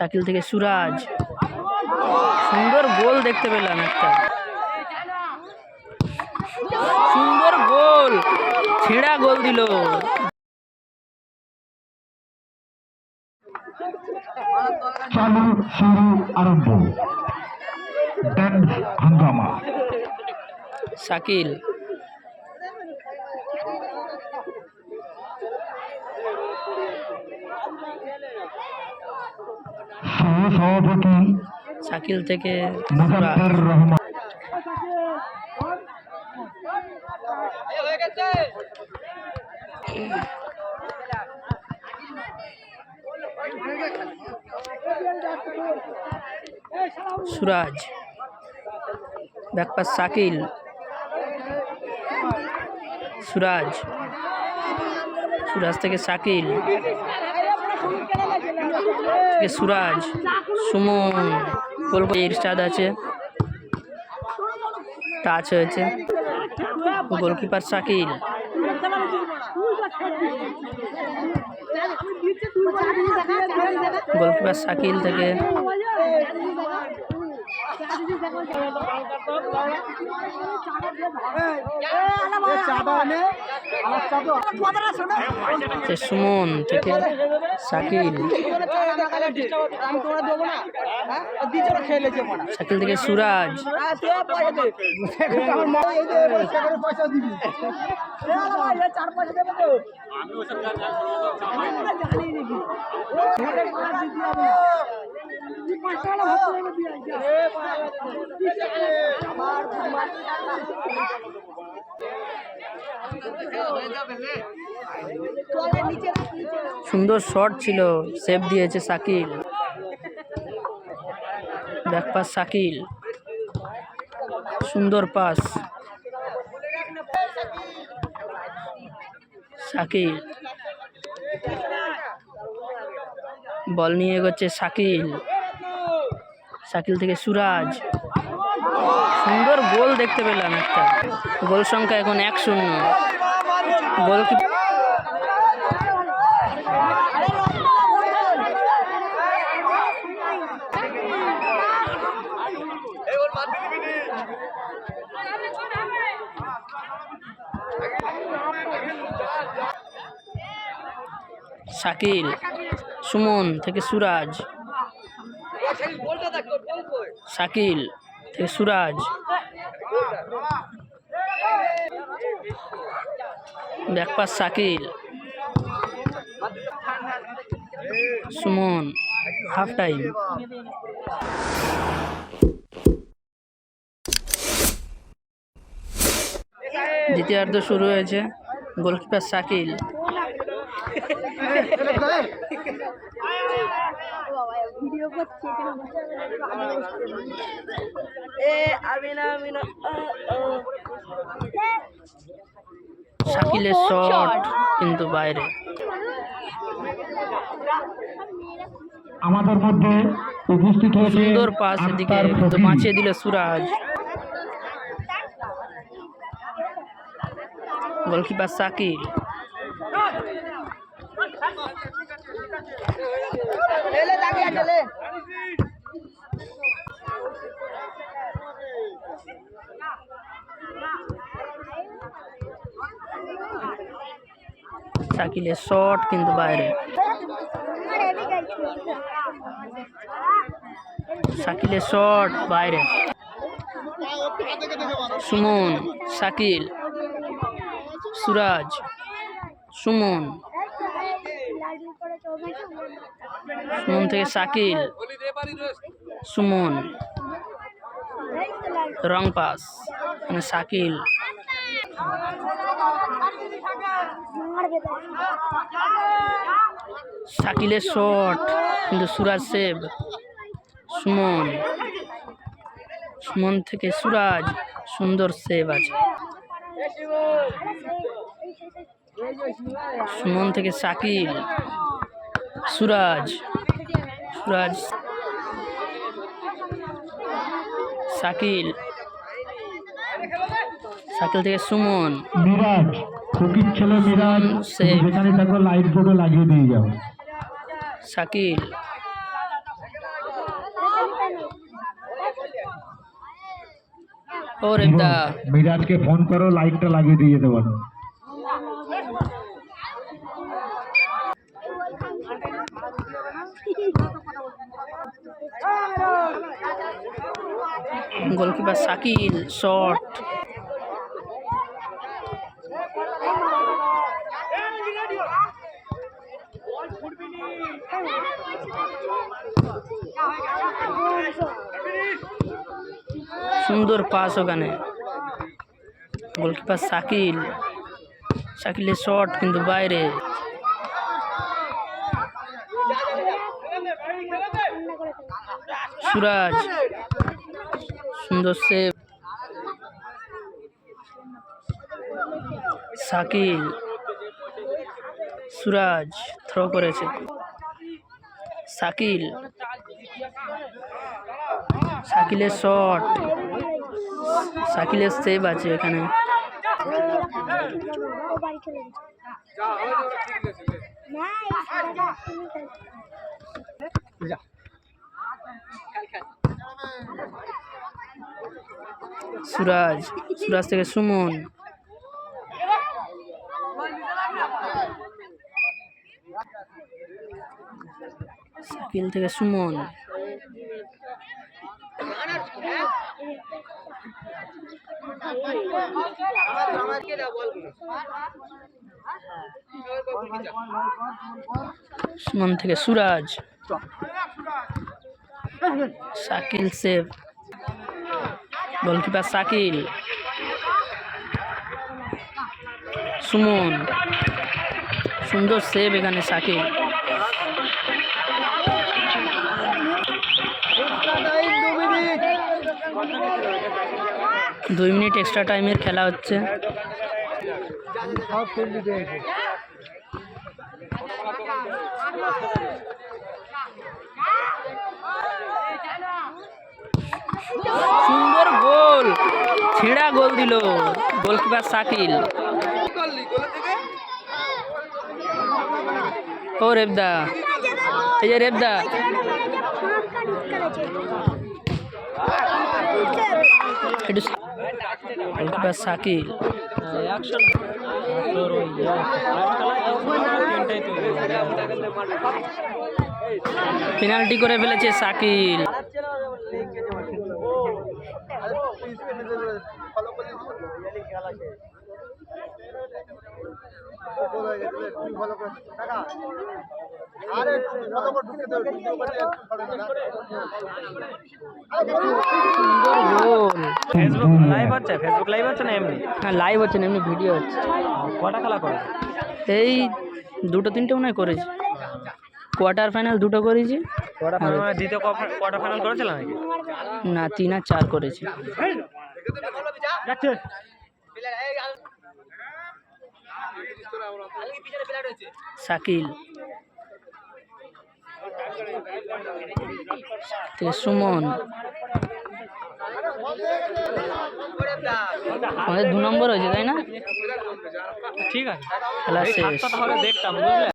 শাকিল থেকে সুরাজ। সুন্দর গোল দেখতে পেলাম একটা। সুন্দর গোল। ছেঁড়া গোল দিল। চালু শুরু আরম্ভ হাঙ্গামা। শাকিল সভাপতি শাকিল থেকে Suraj Muzaffar Rahman. Suraj back pass Shakil. সুরাজ সুরাজ থেকে শাকিল। সুরাজ সুমন বলব ইরশাদ আছে টাচ হয়েছে গোলকিপার শাকিল গোলকিপার শাকিল থেকে সে সুমন থেকে শাকিল। শাকিল থেকে সুরাজ। সুন্দর শট ছিল সেভ দিয়েছে শাকিল। Back pass Shakil. সুন্দর পাস। শাকিল। বল নিয়ে এগোচ্ছে শাকিল। শাকিল থেকে সুরাজ। সুন্দর গোল দেখতে পেলাম একটা। গোল সংখ্যা এখন এক শূন্য। গোল শাকিল সুমন থেকে সুরাজ। শাকিল থেকে Suraj backpass Shakil Sumon half time দ্বিতীয়ার্ধ শুরু হয়েছে গোলকিপার শাকিল ভিডিও করছি এ আমি না আমি না শাকিলের শট কিন্তু বাইরে। আমাদের মধ্যে উপস্থিত হয়েছে সুন্দর পাস এদিকে কিন্তু বাঁচিয়ে দিল সুরাজ। গোলকিপার শাকিল এলে। শাকিলের শট কিন্তু বাইরে। শাকিলের শট বাইরে। সুমন শাকিল সুরাজ, সুমন। সুমন থেকে শাকিল সুমন। রং পাস মানে শাকিল শাকিলের শট কিন্তু সুরাজ সেভ। সুমন। সুমন থেকে সুরাজ, সুন্দর সেভ আছে। সুমন থেকে শাকিল, সুরাজ সুরাজ, শাকিল শাকিল থেকে সুমন। ফকির ছেলে মিরাজ যেখানে থাকবে লাইট বোর্ডও লাগিয়ে দিয়ে যাও। শাকিল। ও রেমদা মিরাজকে ফোন করো লাইটটা লাগিয়ে দিয়ে দেবো গোলকিপার শাকিল শর্ট সুন্দর পাস ওখানে। গোলকিপার শাকিল। শাকিলের শট কিন্তু বাইরে। সুরাজ। সুন্দর সেভ শাকিল। সুরাজ থ্রো করেছে। শাকিল। শাকিলের শট শাকিলের সেভ আছে এখানে। সুরাজ সুরাজ থেকে সুমন। শাকিল থেকে সুমন। সুমন থেকে সুরাজ। শাকিল সেভ। গোলকিপার শাকিল। সুমন। সুন্দর সেভ এখানে শাকিল। দুই মিনিট এক্সট্রা টাইমের খেলা হচ্ছে। সুন্দর গোল। ছেঁড়া গোল দিল গোলকিপার শাকিল। ও রেবদা, এই যে রেবদা। একটু গোলকিপার শাকিল পেনাল্টি করে ফেলেছে শাকিল সুন্দর গোল ফেসবুক লাইভ হচ্ছে? ফেসবুক লাইভ হচ্ছে না এমনি? হ্যাঁ লাইভ হচ্ছে না এমনি ভিডিও হচ্ছে। কটা খেলা করে এই দুটো তিনটে মনে হয় করেছি। কোয়ার্টার ফাইনাল দুটো করেছি। কোয়ার্টার ফাইনাল মানে দ্বিতীয় কোয়ার্টার ফাইনাল করেছিল নাকি? না তিন আর চার করেছি। শাকিল। সুমন। আমাদের দু নম্বর হয়েছে তাই না? ঠিক আছে। খেলা শেষ। দেখতাম